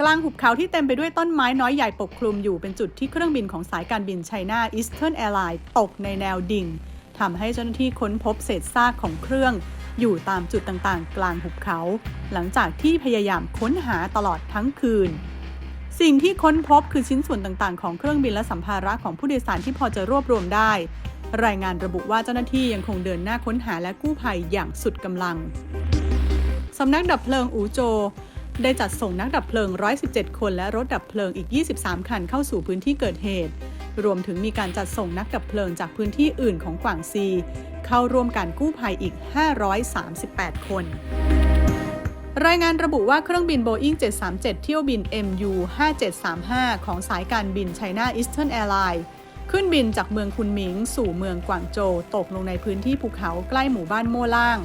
กลางหุบเขาที่เต็มไปด้วยต้นไม้น้อยใหญ่ปกคลุมอยู่เป็นจุดที่เครื่องบินของสายการบินไชน่าอีสเทิร์นแอร์ไลน์ตกในแนวดิ่งทำให้เจ้าหน้าที่ค้นพบเศษซากของเครื่อง อยู่ตามจุดต่างๆ กลางหุบเขา หลังจากที่พยายามค้นหาตลอดทั้งคืน สิ่งที่ค้นพบคือชิ้นส่วนต่างๆ ของเครื่องบินและสัมภาระของผู้โดยสารที่พอจะรวบรวมได้ รายงานระบุว่าเจ้าหน้าที่ยังคงเดินหน้าค้นหาและกู้ภัยอย่างสุดกำลังสำนักดับเพลิงอูโจ ได้จัดส่งนักดับเพลิง 117 คน และรถดับเพลิงอีก 23 คันเข้าสู่พื้นที่เกิดเหตุ รวมถึงมีการจัดส่งนักดับเพลิงจากพื้นที่อื่นของกวางซี เข้าร่วมการกู้ภัยอีก 538 คนรายงานระบุว่าเครื่องบิน Boeing 737 เที่ยวบิน MU 5735 ของสายการบิน China Eastern Airlines ขึ้นบินจากเมืองคุนหมิง สู่เมืองกวางโจวตกลงในพื้นที่ภูเขาใกล้หมู่บ้านโม่ล่าง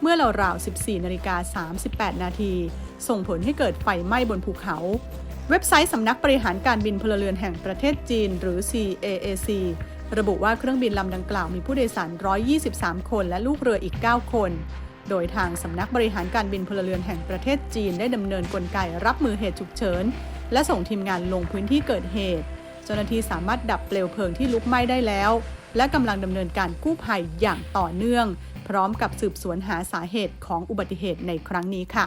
เมื่อราวๆ14นาฬิกา38 นาที ส่งผลให้เกิดไฟไหม้บนภูเขา เว็บไซต์สำนักบริหารการบินพลเรือนแห่งประเทศจีน หรือ CAAC ระบุว่าเครื่องบินลำดังกล่าวมีผู้โดยสาร 123 คนและลูกเรืออีก 9 คน โดยทางสำนักบริหารการบินพลเรือนแห่งประเทศจีนได้ดำเนินกลไกรับมือเหตุฉุกเฉิน และส่งทีมงานลงพื้นที่เกิดเหตุ เจ้าหน้าที่สามารถดับเปลวเพลิงที่ลุกไหม้ได้แล้ว และกำลังดำเนินการกู้ภัยอย่างต่อเนื่อง พร้อมกับสืบสวนหาสาเหตุของอุบัติเหตุในครั้งนี้ค่ะ